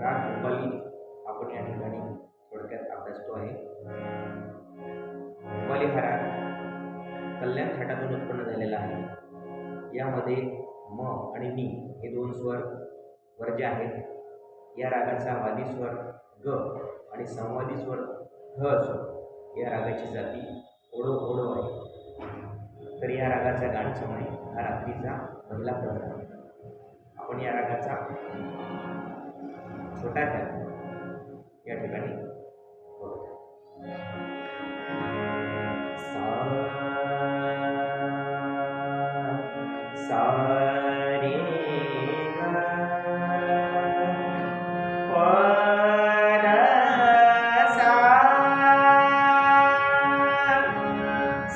राग आपण या ठिकाणी थोडक्यात अभ्यासतो आहे. बली हा राग कल्याण थाटातून उत्पन्न झालेला आहे. यामध्ये म आणि नी हे दोन स्वर वर्ज्य आहेत. या रागाचा वादी स्वर ग आणि संवादी स्वर ह असो. या रागाची जाती ओढो ओढो आहे. तर या रागाचा गाणसमय हा रात्रीचा पहिला प्रकार आहे. आपण या रागाचा छोटा त्याग या ठिकाणी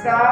सा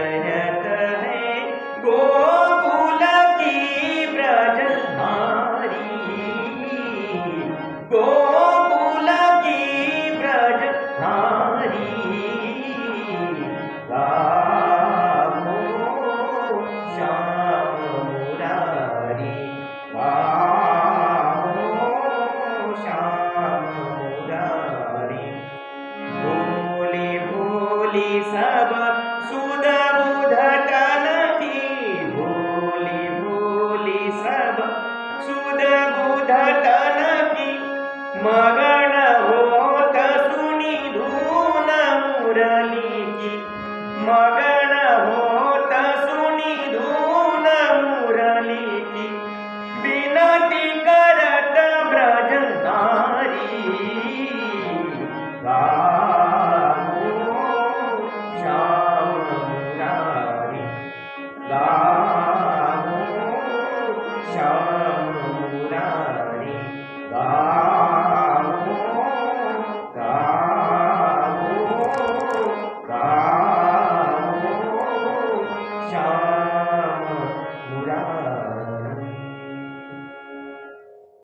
सब बुध तनकी मगण Ciao.